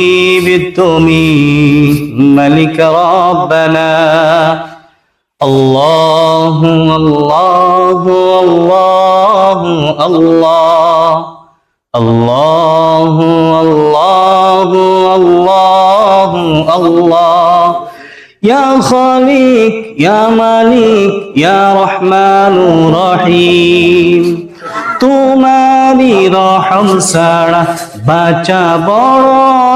حبيب ملك ربنا. الله الله الله الله. الله الله الله الله. يا خالق يا مالك يا رحمن رحيم তোমারি রহম ছাড়া বাঁচা বড়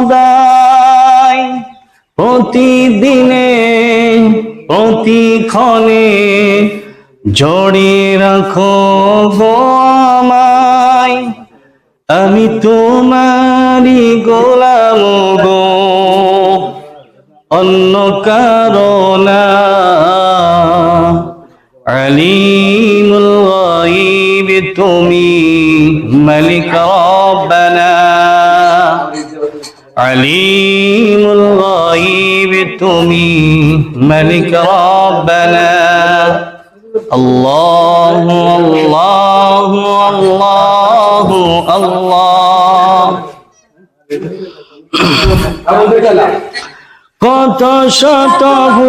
দায়। প্রতিদিনে, প্রতিক্ষণে জড়িয়ে রাখো আমায়। আমি তোমারি গোলাম গো। অন্য কারণা গাইব তুমি মালিক রব্বানা। আলিমুল গায়ব তুমি মালিক রব্বানা। আল্লাহ আল্লাহ আল্লাহ আল্লাহ। কত শত ভূ